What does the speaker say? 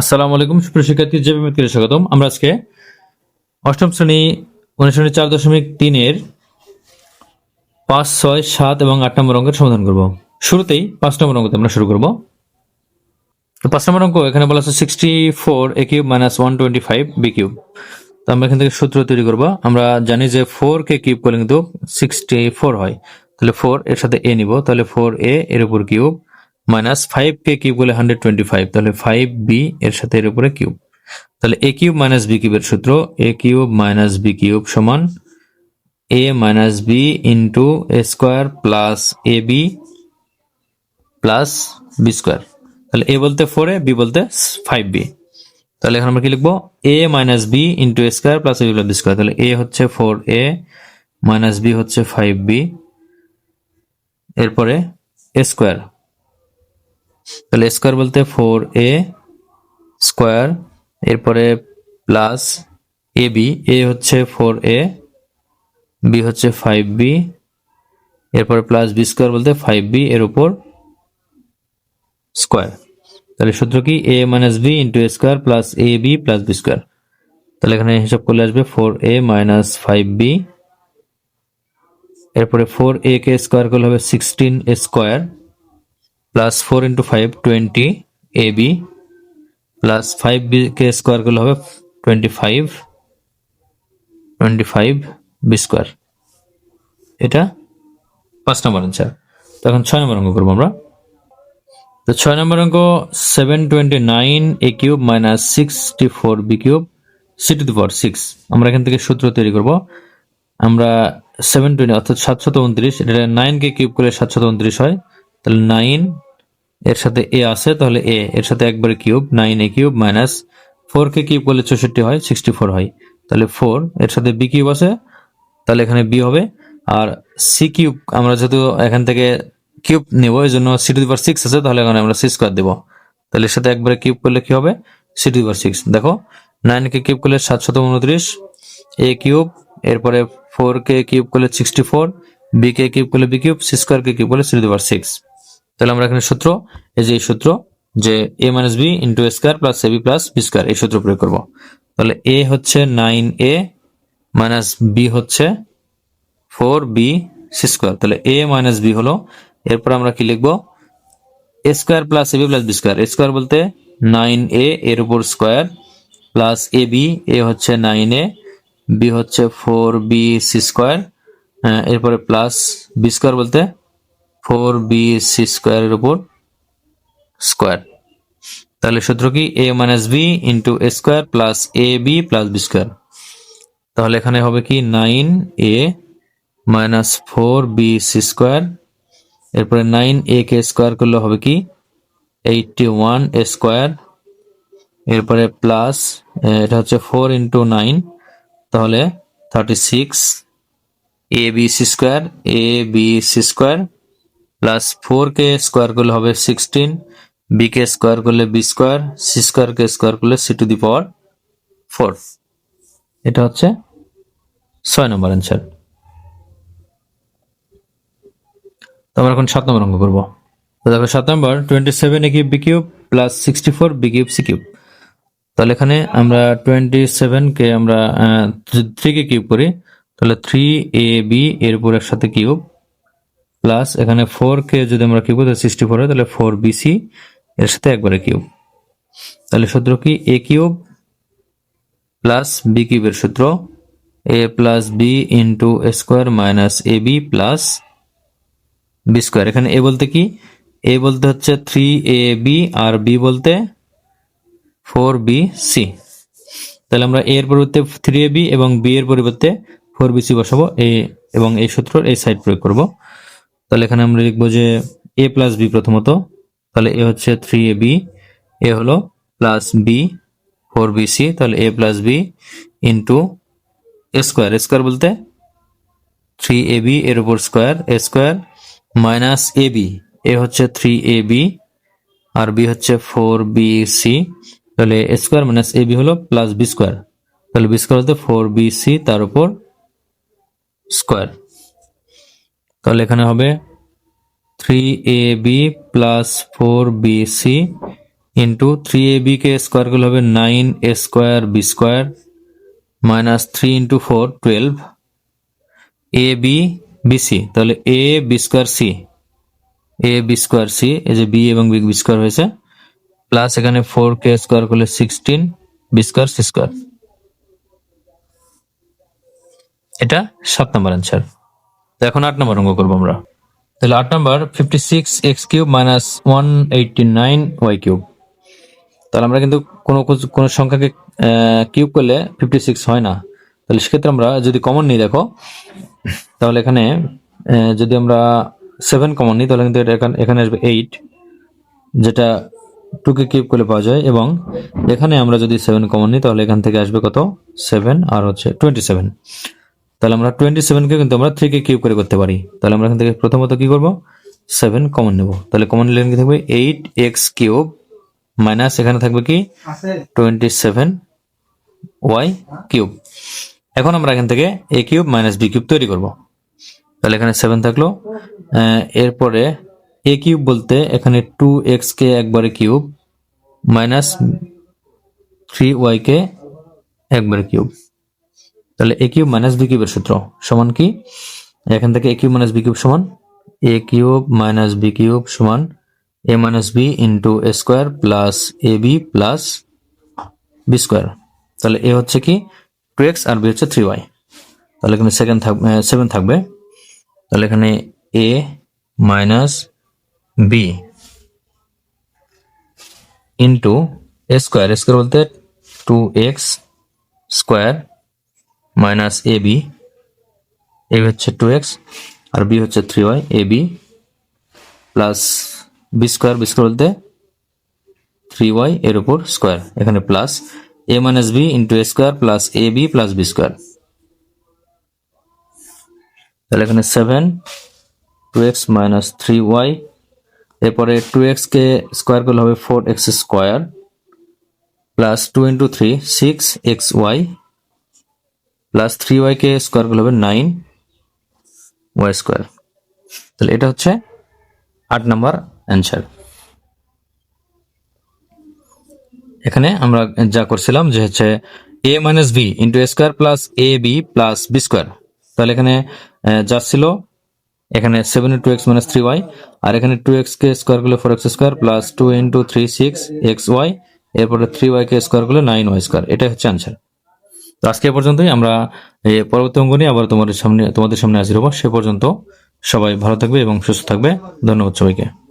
আসসালামু আলাইকুম, সুপ্রিয় শিক্ষার্থী জেবি মিত্রে স্বাগতম। আমরা আজকে অষ্টম শ্রেণি অনুশ্রেণী চার দশমিক তিনের পাঁচ, ছয়, সাত এবং আট নম্বর অঙ্কের সমাধান করব। শুরুতেই পাঁচ নম্বর অঙ্কতে আমরা শুরু করব। তো পাঁচ নম্বর অঙ্ক, এখানে বলা আছে sixty four A cube minus one twenty five B cube তো আমরা এখান থেকে সূত্র তৈরি করব। আমরা জানি যে ফোর কে কিউব করলে কিন্তু সিক্সটি ফোর হয়। তাহলে ফোর এর সাথে এ নিব। তাহলে ফোর এ এর উপর কিউব মাইনাস ফাইভ কে কিউব করলে হান্ড্রেড টোয়েন্টি ফাইভ, তাহলে ফাইভ বি এর সাথে এর উপরে কিউব। তাহলে এ কিউব মাইনাস বি কিউবের সূত্র, A cube minus B cube সমান A minus B into A square plus A B plus B square. তাহলে এ বলতে ফোর এ, বি বলতে ফাইভ বি তাহলে এখন আমরা কি লিখব? A minus B into A square plus A B plus B square. তাহলে এ হচ্ছে ফোর এ, মাইনাস বি হচ্ছে ফাইভ বি এরপরে এ স্কোয়ার। তাহলে স্কোয়ার বলতে ফোর এ স্কোয়ার এরপরে প্লাস এ বি এ হচ্ছে ফোর এ বি হচ্ছে five B এরপরে প্লাস বি স্কোয়ার বলতে ফাইভ বি এর উপর স্কোয়ার তাহলে সূত্র কি? A minus B into square plus A B plus B square তাহলে এখানে হিসাব করলে আসবে four A minus five B এরপরে ফোর এ কে স্কোয়ার করলে হবে sixteen square plus four into five twenty A B plus five B K square করলে হবে twenty five twenty five B square এটা পাঁচ নম্বর অ্যান্সার তখন ছয় নম্বর অঙ্ক করব আমরা। তো ছয় নম্বর অঙ্ক seven twenty nine A cube minus sixty four B cube C to power six আমরা এখান থেকে সূত্র তৈরি করব। আমরা সেভেন টোয়েন্টি অর্থাৎ সাতশত উনত্রিশ, এটা নাইনকে কিউব করলে সাতশত উনত্রিশ হয়। তাহলে নাইন এর সাথে এ আছে, তাহলে এ। এর সাথে একবারে cube nine A cube minus four K cube করলে চৌষট্টি হয় সিক্সটি ফোর হয়। তাহলে ফোর এর সাথে বি কিউব আছে, তাহলে এখানে বি হবে। আর সি কিউব, আমরা যেহেতু এখান থেকে কিউব নেব, এই জন্য C to the power six আছে, তাহলে এখানে আমরা সি স্কোয়ার দেবো। তাহলে এর সাথে একবারে কিউব করলে কি হবে? C to the power six দেখো নাইন কে কিউব করলে সাতশত উনত্রিশ এ কিউব, এরপরে ফোর কে কিউব করলে সিক্সটি ফোর বি কে কিউব করলে বি কিউব সি স্কোয়ার কে কিউব করলে C to the power six তাহলে আমরা এখানে সূত্র, এই যে এই সূত্র, যে A minus B into square plus A B plus B square এই সূত্র প্রয়োগ করব। তাহলে এ হচ্ছে নাইন এ মাইনাস বি হচ্ছে ফোর বি সি স্কোয়ার তাহলে এ মাইনাস বি হলো, এরপর আমরা কি লিখব? A square plus A B plus B square A square বলতে নাইন এ এর উপর square plus A B A হচ্ছে নাইন এ বি হচ্ছে ফোর বি সি স্কোয়ার এরপরে প্লাস বি স্কোয়ার বলতে ফোর বি সি স্কোয়ারের উপর স্কোয়ার। তাহলে সূত্র কি? A minus B into A square plus A B plus B square. তাহলে এখানে হবে কি? Nine A minus four B C square. এরপরে নাইন এ কে স্কোয়ার করলে হবে কি? Eighty one A square. এরপরে প্লাস এটা হচ্ছে ফোর ইন্টু নাইন। তাহলে thirty six A B C square, A B C square. Plus four K square করলে হবে সিক্সটিন বি কে স্কোয়ার করলে বি স্কোয়ার সি স্কোয়ার কে স্কোয়ার করলে C to the power four এটা হচ্ছে ছয় নম্বর অ্যান্সার তো আমরা এখন সাত নম্বর অঙ্ক করব। তো দেখো সাত নম্বর twenty seven A cube B cube plus sixty four B cube C cube তাহলে এখানে আমরা টোয়েন্টি সেভেন কে আমরা থ্রি কে কিউব করি, তাহলে থ্রি এ বি এর উপর একসাথে কিউব প্লাস এখানে ফোর কে যদি আমরা কিউব করি সিক্সটি ফোর হয় তাহলে ফোর বিসি এর সাথে একবারে কিউব তাহলে সূত্র কি? এ কিউব প্লাস বি কিউবের সূত্র। A plus B into square minus A B plus B square এখানে এ বলতে কি? এ বলতে হচ্ছে থ্রি এ বি আর বি বলতে ফোর বি সি তাহলে আমরা এর পরিবর্তে থ্রি এ বি এবং বি এর পরিবর্তে ফোর বি সি বসাবো। এ এবং এই সূত্র এই সাইড প্রয়োগ করব। তাহলে এখানে আমরা লিখব যে এ প্লাস বি প্রথমত। তাহলে এ হচ্ছে থ্রি এ বি এ হলো plus B four B C তাহলে A plus B into square square বলতে থ্রি এ বি এর উপর square square minus A B A হচ্ছে থ্রি এ বি আর বি হচ্ছে ফোর বি সি তাহলে square minus A B হলো plus B square তাহলে বি স্কোয়ার হচ্ছে ফোর বি সি তার উপর স্কোয়ার তাহলে এখানে হবে three A B plus four B C into three A B K square করলে হবে nine A square B square minus three into four twelve A B B C তাহলে A B square C A B square C এই যে B এবং B square হয়েছে plus এখানে four কে square করলে sixteen B square C square এটা সাত নম্বর অ্যান্সার তো এখন আট নম্বর অঙ্ক করব আমরা। তাহলে আট নম্বর fifty six X cube minus one eighty nine Y cube তাহলে আমরা কিন্তু কোনো কোনো সংখ্যাকে কিউব করলে ফিফটি সিক্স হয় না। তাহলে সেক্ষেত্রে আমরা যদি কমন নিই, দেখো, তাহলে এখানে যদি আমরা সেভেন কমন নিই, তাহলে কিন্তু এটা এখানে আসবে এইট যেটা টুকে কিউব করলে পাওয়া যায়। এবং এখানে আমরা যদি সেভেন কমন নিই, তাহলে এখান থেকে আসবে কত? সেভেন আর হচ্ছে টোয়েন্টি সেভেন তাহলে আমরা টোয়েন্টি সেভেনকে কিন্তু আমরা থ্রি কে কিউব করে করতে পারি। তাহলে আমরা এখান থেকে প্রথমত কি করব? সেভেন কমন নেব। তাহলে কমন নিলে কি থাকবে? এইট এক্স কিউব মাইনাস এখানে থাকবে কি? টোয়েন্টি সেভেন ওয়াই কিউব এখন আমরা এখান থেকে A cube minus B cube তৈরি করব। তাহলে এখানে সেভেন থাকল। এরপরে এ কিউব বলতে এখানে টু এক্স কে একবারে কিউব মাইনাস থ্রি ওয়াই কে একবারে কিউব তাহলে এ কিউব মাইনাস বি কিউবের সূত্র সমান কি? এখান থেকে A cube minus B cube সমান A cube minus B cube সমান A minus B into A square plus A B plus B square তাহলে এ হচ্ছে কি? টু এক্স আর বি হচ্ছে থ্রি ওয়াই তাহলে এখানে সেকেন্ড থাকবে সেভেন থাকবে। তাহলে এখানে A minus B into A square square বলতে two X square minus A B, A হচ্ছে টু এক্স আর বি হচ্ছে three Y A B plus B square B square বলতে থ্রি ওয়াই এর উপর স্কোয়ার এখানে plus A minus B into A square plus A B plus B square তাহলে এখানে seven two X minus three Y এরপরে two X কে square করলে হবে four X square plus two into three six X Y plus three Y কে square করলে হবে nine Y square তাহলে এটা হচ্ছে আট নাম্বার অ্যান্সার এখানে আমরা যা করছিলাম যে হচ্ছে A minus B into square plus A B plus B square তাহলে এখানে যা ছিল, এখানে seven two X minus three Y আর এখানে টু এক্স কে স্কোয়ার করলে four X square plus two into three six X Y এরপরে থ্রি ওয়াই কে স্কোয়ার করলে নাইন ওয়াই স্কোয়ার এটাই হচ্ছে অ্যান্সার তো আজকে পর্যন্তই। আমরা পরবর্তী অঙ্গ নিয়ে আবার তোমাদের সামনে তোমাদের সামনে হাজির হব। সে পর্যন্ত সবাই ভালো থাকবে এবং সুস্থ থাকবে। ধন্যবাদ সবাইকে।